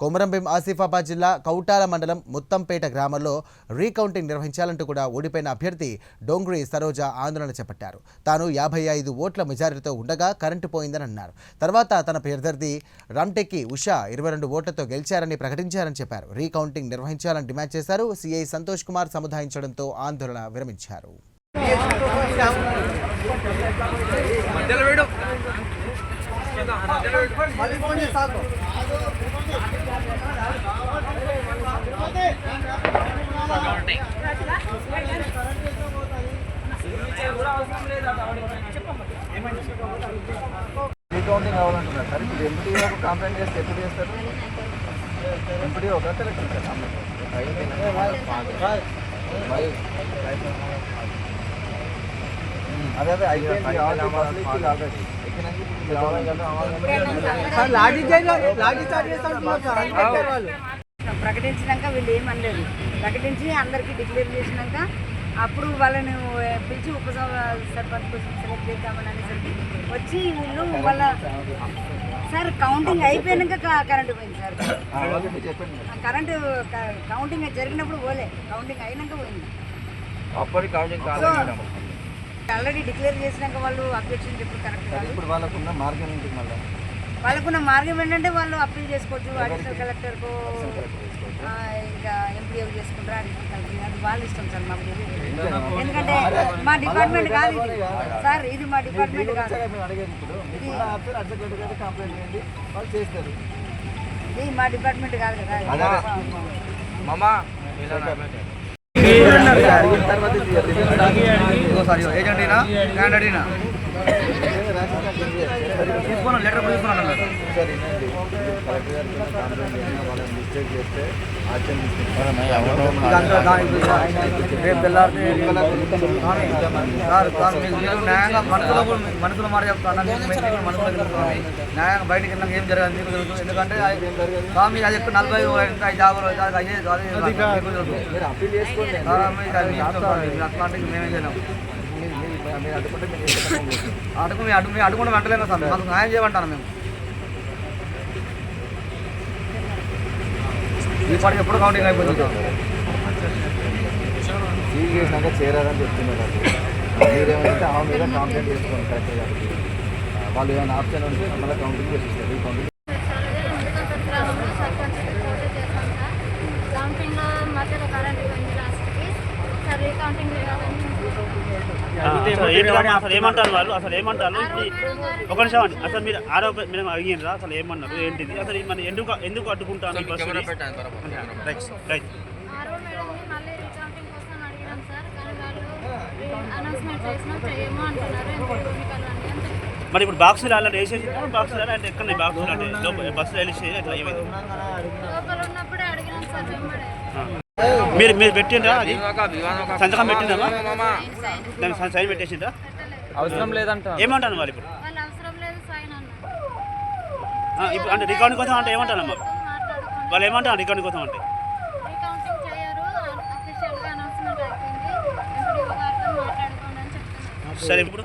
కొమరంభీం ఆసిఫాబాద్ జిల్లా కౌటాల మండలం ముత్తంపేట గ్రామంలో రీకౌంటింగ్ నిర్వహించాలంటూ కూడా ఓడిపోయిన అభ్యర్థి డోంగ్రీ సరోజ ఆందోళన చేపట్టారు. తాను యాభై ఐదు ఓట్ల మెజారిటీతో ఉండగా కరెంటు పోయిందని అన్నారు. తర్వాత తన ప్రత్యర్థి రామ్టెక్కి ఉషా ఇరవై రెండు ఓట్లతో గెలిచారని ప్రకటించారని చెప్పారు. రీకౌంటింగ్ నిర్వహించాలని డిమాండ్ చేశారు. సీఐ సంతోష్ కుమార్ సముదాయించడంతో ఆందోళన విరమించారు. రీకౌంటింగ్ కావాలంటున్నారు సార్ ఇప్పుడు ఎంపీ ఒక కంప్లైంట్ చేస్తే ఎప్పుడు చేస్తారు ఎంపీ ఒక కలెక్టర్ సార్ అదే అదే అయిపోయింది ఆల్రెడీ ఆల్రెడీ ఎక్కినాక ప్రకటించినాక వీళ్ళు ఏమనలేదు ప్రకటించి అందరికీ డిక్లేర్ చేసినాక అప్పుడు వాళ్ళని పిలిచి ఉప సర్పంచ్ కోసం సెలెక్ట్ చేద్దామని అనేసరికి వచ్చి వీళ్ళు వాళ్ళ సార్ కౌంటింగ్ అయిపోయాక కరెంటు పోయింది సార్. కరెంటు కౌంటింగ్ జరిగినప్పుడు పోలే. కౌంటింగ్ అయినాక పోయింది. ఆల్రెడీ డిక్లేర్ చేసినాక వాళ్ళు అబ్జెక్షన్ చెప్పి కరెక్ట్ కాదు. ఇప్పుడు వాళ్ళకున్న మార్గం ఏంటి మళ్ళీ? వాళ్ళకున్న మార్గం ఏంటంటే వాళ్ళు అప్పీల్ చేసుకోవచ్చు అడిషనల్ కలెక్టర్కు ఆ, ఇంకా ఎంపీఓ చేసుకుంటారు అడిషనల్ కలెక్టర్ అది వాళ్ళ ఇష్టం సార్ మాకు తెలియదు. ఎందుకంటే మా డిపార్ట్మెంట్ కాదు ఇది. సార్ ఇది మా డిపార్ట్మెంట్ కాదు. ఇది మా డిపార్ట్మెంట్ కాదు కదా. తర్వాత సారీ ఏజెంట్ అయినా క్యాండిడేట్ అయినా తీసుకున్నాను లెటర్ తీసుకున్నాను అన్నారు. సార్ ఏంటండి కలెక్టర్ కంప్లైంట్ వాళ్ళని మిస్టేక్ చేస్తే మనసులో మాట చెప్తాను న్యాయంగా బయటికి వెళ్ళినాక ఏం జరగదు ఎందుకంటే అది- స్వామి అది ఎక్కువ నలభై ఐదు యాభై అయ్యేది అప్పీల్ చేసుకోండి. అట్లాంటివి మేమేం చేయలేం మీరు మీరు- మీరు అడ్డుకుంటే చేస్తాం. అడుగు మీ అడుగు మీ అడుగుకుండా వెంటలేము సార్? మాకు న్యాయం చేయమంటాను మేము? ఈ పాటికి ఎప్పుడు కౌంటింగ్ అయిపోతుంది. సీల్ చేసినాక చేరారని చెప్తున్నారు మీరేమైతే ఆ మీద కంప్లైంట్ చేసుకోండి ఆ, వాళ్ళు ఏమైనా ఆప్షన్ ఉంటే మళ్ళీ కౌంటింగ్ చేసిస్తారు. ఈ కౌంటింగ్ గ్రామంలో అసలు ఏమంటారు? వాళ్ళు? అసలు ఏమంటారు? ఒక నిమిషం అండి. అసలు మీరు ఆరోప మీరు అడిగినరా అసలు ఏమన్నారు? ఏంటిది? అసలు మన ఎందుకు ఎందుకు అడ్డుకుంటాను రైట్ ఆరో. మరి ఇప్పుడు బాక్సులు అలా వేసేసి బాక్సులు అలా అంటే ఎక్కడ బాక్సులు అంటే? లోపల బస్సులు వెళ్ళి ఎట్లా ఏమైంది? మీరు మీరు పెట్టిండ్రా అది? సంతకం పెట్టిందమ్మా సైన్ సైన్ పెట్టేసిండ్రా? అవసరం లేదంట. ఏమంటాను వాళ్ళు ఇప్పుడు? వాళ్ళు అవసరం లేదు సైన్ అన్నారు. ఆ, ఇప్పుడు అంటే రికార్డింగ్ కోసం అంటే ఏమంటానమ్మా మాట్లాడుకోండి వాళ్ళు ఏమంటారు రికార్డింగ్ కోసం అంటే? సరే ఇప్పుడు?